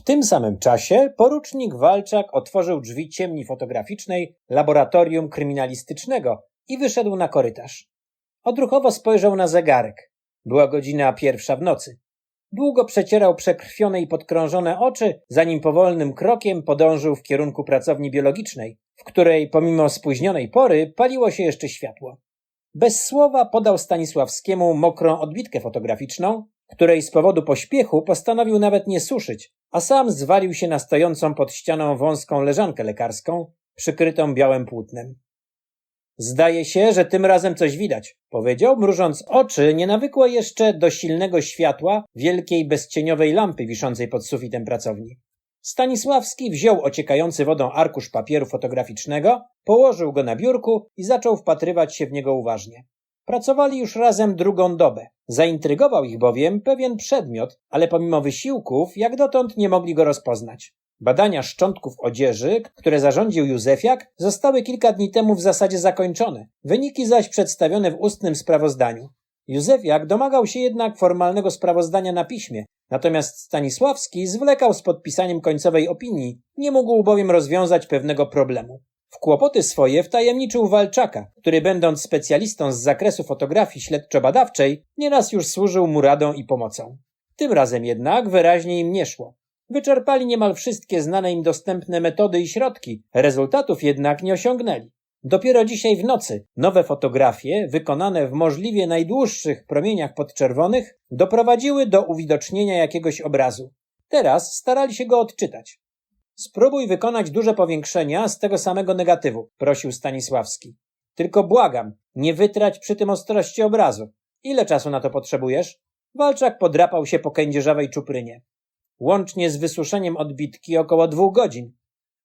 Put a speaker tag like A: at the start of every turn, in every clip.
A: W tym samym czasie porucznik Walczak otworzył drzwi ciemni fotograficznej laboratorium kryminalistycznego i wyszedł na korytarz. Odruchowo spojrzał na zegarek. Była godzina pierwsza w nocy. Długo przecierał przekrwione i podkrążone oczy, zanim powolnym krokiem podążył w kierunku pracowni biologicznej, w której pomimo spóźnionej pory paliło się jeszcze światło. Bez słowa podał Stanisławskiemu mokrą odbitkę fotograficzną, której z powodu pośpiechu postanowił nawet nie suszyć, a sam zwalił się na stojącą pod ścianą wąską leżankę lekarską, przykrytą białym płótnem. Zdaje się, że tym razem coś widać, powiedział, mrużąc oczy nienawykłe jeszcze do silnego światła wielkiej bezcieniowej lampy wiszącej pod sufitem pracowni. Stanisławski wziął ociekający wodą arkusz papieru fotograficznego, położył go na biurku i zaczął wpatrywać się w niego uważnie. Pracowali już razem drugą dobę. Zaintrygował ich bowiem pewien przedmiot, ale pomimo wysiłków, jak dotąd nie mogli go rozpoznać. Badania szczątków odzieży, które zarządził Józefiak, zostały kilka dni temu w zasadzie zakończone, wyniki zaś przedstawione w ustnym sprawozdaniu. Józefiak domagał się jednak formalnego sprawozdania na piśmie, natomiast Stanisławski zwlekał z podpisaniem końcowej opinii, nie mógł bowiem rozwiązać pewnego problemu. W kłopoty swoje wtajemniczył Walczaka, który będąc specjalistą z zakresu fotografii śledczo-badawczej, nieraz już służył mu radą i pomocą. Tym razem jednak wyraźnie im nie szło. Wyczerpali niemal wszystkie znane im dostępne metody i środki, rezultatów jednak nie osiągnęli. Dopiero dzisiaj w nocy nowe fotografie, wykonane w możliwie najdłuższych promieniach podczerwonych, doprowadziły do uwidocznienia jakiegoś obrazu. Teraz starali się go odczytać. Spróbuj wykonać duże powiększenia z tego samego negatywu, prosił Stanisławski. Tylko błagam, nie wytrać przy tym ostrości obrazu. Ile czasu na to potrzebujesz? Walczak podrapał się po kędzierzawej czuprynie. Łącznie z wysuszeniem odbitki około dwóch godzin.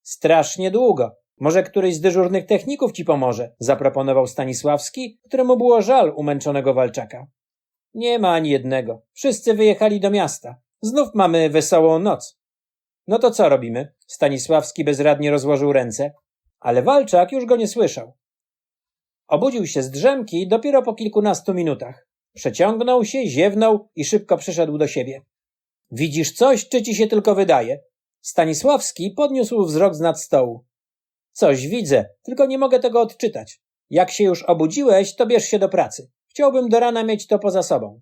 A: Strasznie długo. Może któryś z dyżurnych techników ci pomoże, zaproponował Stanisławski, któremu było żal umęczonego Walczaka. Nie ma ani jednego. Wszyscy wyjechali do miasta. Znów mamy wesołą noc. No to co robimy? Stanisławski bezradnie rozłożył ręce, ale Walczak już go nie słyszał. Obudził się z drzemki dopiero po kilkunastu minutach. Przeciągnął się, ziewnął i szybko przyszedł do siebie. Widzisz coś, czy ci się tylko wydaje? Stanisławski podniósł wzrok z nad stołu. Coś widzę, tylko nie mogę tego odczytać. Jak się już obudziłeś, to bierz się do pracy. Chciałbym do rana mieć to poza sobą.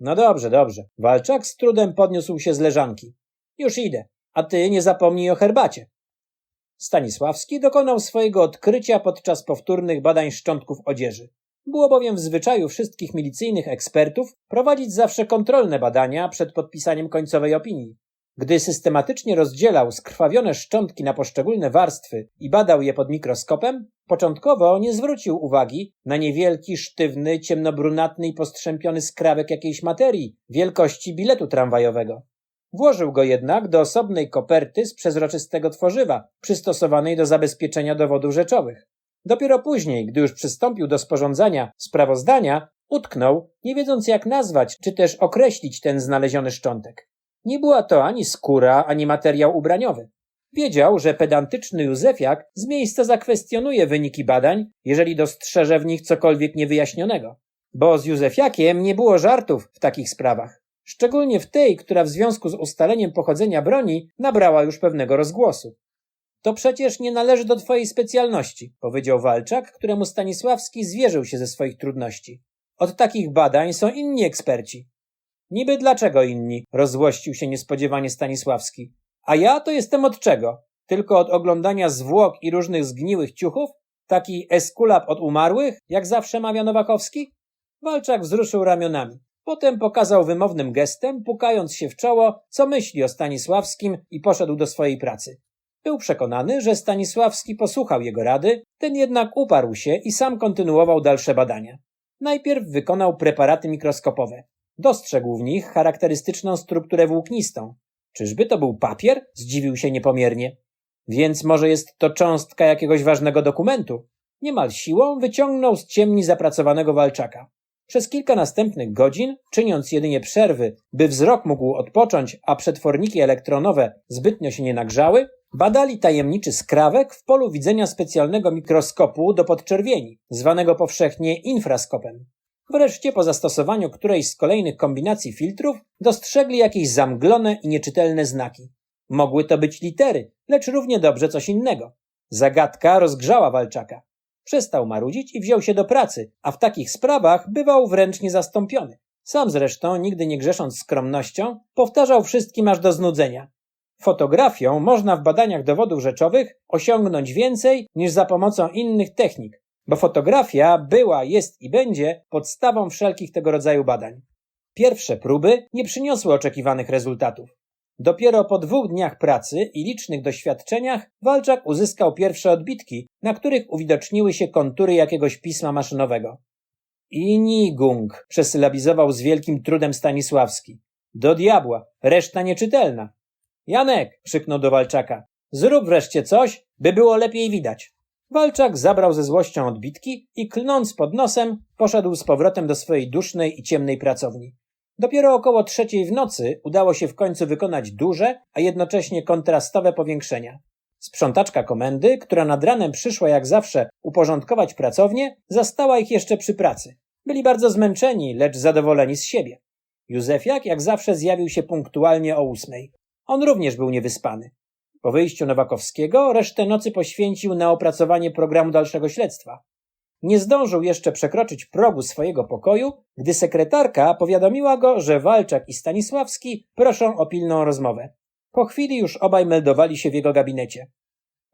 A: No dobrze, dobrze. Walczak z trudem podniósł się z leżanki. Już idę, a ty nie zapomnij o herbacie. Stanisławski dokonał swojego odkrycia podczas powtórnych badań szczątków odzieży. Było bowiem w zwyczaju wszystkich milicyjnych ekspertów prowadzić zawsze kontrolne badania przed podpisaniem końcowej opinii. Gdy systematycznie rozdzielał skrwawione szczątki na poszczególne warstwy i badał je pod mikroskopem, początkowo nie zwrócił uwagi na niewielki, sztywny, ciemnobrunatny i postrzępiony skrawek jakiejś materii wielkości biletu tramwajowego. Włożył go jednak do osobnej koperty z przezroczystego tworzywa, przystosowanej do zabezpieczenia dowodów rzeczowych. Dopiero później, gdy już przystąpił do sporządzania sprawozdania, utknął, nie wiedząc jak nazwać, czy też określić ten znaleziony szczątek. Nie była to ani skóra, ani materiał ubraniowy. Wiedział, że pedantyczny Józefiak z miejsca zakwestionuje wyniki badań, jeżeli dostrzeże w nich cokolwiek niewyjaśnionego. Bo z Józefiakiem nie było żartów w takich sprawach. Szczególnie w tej, która w związku z ustaleniem pochodzenia broni nabrała już pewnego rozgłosu. To przecież nie należy do twojej specjalności, powiedział Walczak, któremu Stanisławski zwierzył się ze swoich trudności. Od takich badań są inni eksperci. Niby dlaczego inni? Rozzłościł się niespodziewanie Stanisławski. A ja to jestem od czego? Tylko od oglądania zwłok i różnych zgniłych ciuchów? Taki eskulap od umarłych, jak zawsze mawia Nowakowski? Walczak wzruszył ramionami. Potem pokazał wymownym gestem, pukając się w czoło, co myśli o Stanisławskim i poszedł do swojej pracy. Był przekonany, że Stanisławski posłuchał jego rady, ten jednak uparł się i sam kontynuował dalsze badania. Najpierw wykonał preparaty mikroskopowe. Dostrzegł w nich charakterystyczną strukturę włóknistą. Czyżby to był papier? Zdziwił się niepomiernie. Więc może jest to cząstka jakiegoś ważnego dokumentu? Niemal siłą wyciągnął z ciemni zapracowanego walczaka. Przez kilka następnych godzin, czyniąc jedynie przerwy, by wzrok mógł odpocząć, a przetworniki elektronowe zbytnio się nie nagrzały, badali tajemniczy skrawek w polu widzenia specjalnego mikroskopu do podczerwieni, zwanego powszechnie infraskopem. Wreszcie po zastosowaniu którejś z kolejnych kombinacji filtrów dostrzegli jakieś zamglone i nieczytelne znaki. Mogły to być litery, lecz równie dobrze coś innego. Zagadka rozgrzała Walczaka. Przestał marudzić i wziął się do pracy, a w takich sprawach bywał wręcz niezastąpiony. Sam zresztą, nigdy nie grzesząc skromnością, powtarzał wszystkim aż do znudzenia. Fotografią można w badaniach dowodów rzeczowych osiągnąć więcej niż za pomocą innych technik, bo fotografia była, jest i będzie podstawą wszelkich tego rodzaju badań. Pierwsze próby nie przyniosły oczekiwanych rezultatów. Dopiero po dwóch dniach pracy i licznych doświadczeniach Walczak uzyskał pierwsze odbitki, na których uwidoczniły się kontury jakiegoś pisma maszynowego. Inigung, przesylabizował z wielkim trudem Stanisławski. Do diabła, reszta nieczytelna. Janek, krzyknął do Walczaka, zrób wreszcie coś, by było lepiej widać. Walczak zabrał ze złością odbitki i klnąc pod nosem, poszedł z powrotem do swojej dusznej i ciemnej pracowni. Dopiero około trzeciej w nocy udało się w końcu wykonać duże, a jednocześnie kontrastowe powiększenia. Sprzątaczka komendy, która nad ranem przyszła jak zawsze uporządkować pracownię, zastała ich jeszcze przy pracy. Byli bardzo zmęczeni, lecz zadowoleni z siebie. Józefiak jak zawsze zjawił się punktualnie o ósmej. On również był niewyspany. Po wyjściu Nowakowskiego resztę nocy poświęcił na opracowanie programu dalszego śledztwa. Nie zdążył jeszcze przekroczyć progu swojego pokoju, gdy sekretarka powiadomiła go, że Walczak i Stanisławski proszą o pilną rozmowę. Po chwili już obaj meldowali się w jego gabinecie.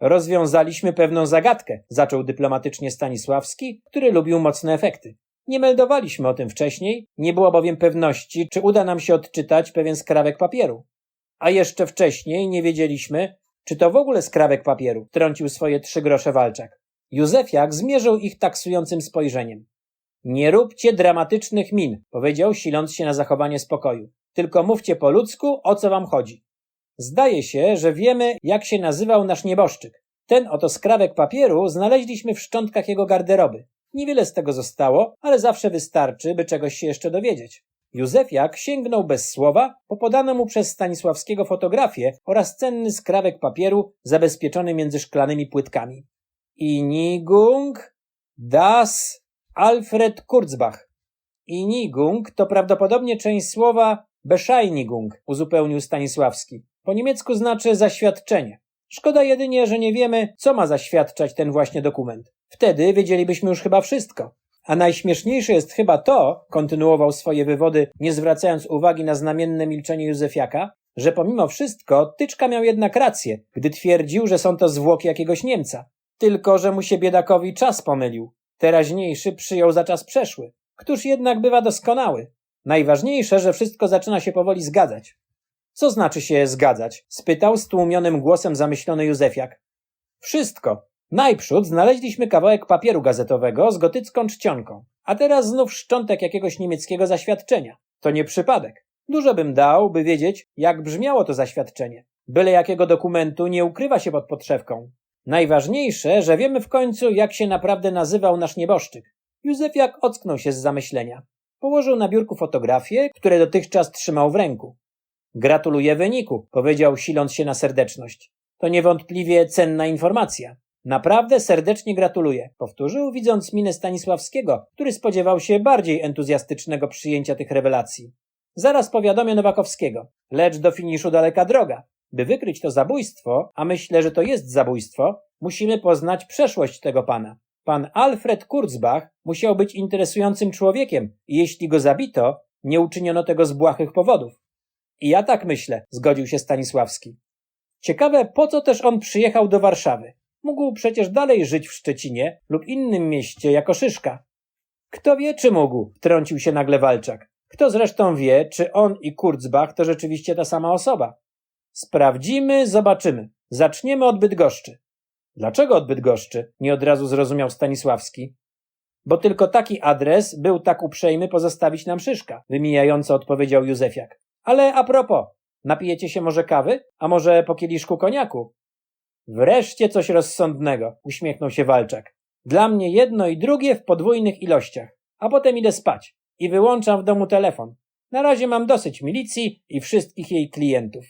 A: Rozwiązaliśmy pewną zagadkę, zaczął dyplomatycznie Stanisławski, który lubił mocne efekty. Nie meldowaliśmy o tym wcześniej, nie było bowiem pewności, czy uda nam się odczytać pewien skrawek papieru. A jeszcze wcześniej nie wiedzieliśmy, czy to w ogóle skrawek papieru, trącił swoje trzy grosze Walczak. Józefiak zmierzył ich taksującym spojrzeniem. Nie róbcie dramatycznych min, powiedział, siląc się na zachowanie spokoju. Tylko mówcie po ludzku, o co wam chodzi. Zdaje się, że wiemy, jak się nazywał nasz nieboszczyk. Ten oto skrawek papieru znaleźliśmy w szczątkach jego garderoby. Niewiele z tego zostało, ale zawsze wystarczy, by czegoś się jeszcze dowiedzieć. Józefiak sięgnął bez słowa po podaną mu przez Stanisławskiego fotografię oraz cenny skrawek papieru zabezpieczony między szklanymi płytkami. Inigung das Alfred Kurzbach. Inigung to prawdopodobnie część słowa Bescheinigung, uzupełnił Stanisławski. Po niemiecku znaczy zaświadczenie. Szkoda jedynie, że nie wiemy, co ma zaświadczać ten właśnie dokument. Wtedy wiedzielibyśmy już chyba wszystko. A najśmieszniejsze jest chyba to, kontynuował swoje wywody, nie zwracając uwagi na znamienne milczenie Józefiaka, że pomimo wszystko Tyczka miał jednak rację, gdy twierdził, że są to zwłoki jakiegoś Niemca. Tylko, że mu się biedakowi czas pomylił. Teraźniejszy przyjął za czas przeszły. Któż jednak bywa doskonały? Najważniejsze, że wszystko zaczyna się powoli zgadzać. Co znaczy się zgadzać? spytał stłumionym głosem zamyślony Józefiak. Wszystko. Najprzód znaleźliśmy kawałek papieru gazetowego z gotycką czcionką, a teraz znów szczątek jakiegoś niemieckiego zaświadczenia. To nie przypadek. Dużo bym dał, by wiedzieć, jak brzmiało to zaświadczenie. Byle jakiego dokumentu nie ukrywa się pod podszewką. Najważniejsze, że wiemy w końcu, jak się naprawdę nazywał nasz nieboszczyk. Józefiak ocknął się z zamyślenia. Położył na biurku fotografie, które dotychczas trzymał w ręku. Gratuluję wyniku, powiedział, siląc się na serdeczność. To niewątpliwie cenna informacja. Naprawdę serdecznie gratuluję, powtórzył, widząc minę Stanisławskiego, który spodziewał się bardziej entuzjastycznego przyjęcia tych rewelacji. Zaraz powiadomię Nowakowskiego, lecz do finiszu daleka droga. By wykryć to zabójstwo, a myślę, że to jest zabójstwo, musimy poznać przeszłość tego pana. Pan Alfred Kurzbach musiał być interesującym człowiekiem i jeśli go zabito, nie uczyniono tego z błahych powodów. I ja tak myślę, zgodził się Stanisławski. Ciekawe, po co też on przyjechał do Warszawy. Mógł przecież dalej żyć w Szczecinie lub innym mieście jako szyszka. Kto wie, czy mógł, wtrącił się nagle Walczak. Kto zresztą wie, czy on i Kurzbach to rzeczywiście ta sama osoba. Sprawdzimy, zobaczymy. Zaczniemy od Bydgoszczy. Dlaczego od Bydgoszczy? Nie od razu zrozumiał Stanisławski. Bo tylko taki adres był tak uprzejmy pozostawić nam Szyszka, wymijająco odpowiedział Józefiak. Ale a propos, napijecie się może kawy? A może po kieliszku koniaku? Wreszcie coś rozsądnego, uśmiechnął się Walczak. Dla mnie jedno i drugie w podwójnych ilościach, a potem idę spać i wyłączam w domu telefon. Na razie mam dosyć milicji i wszystkich jej klientów.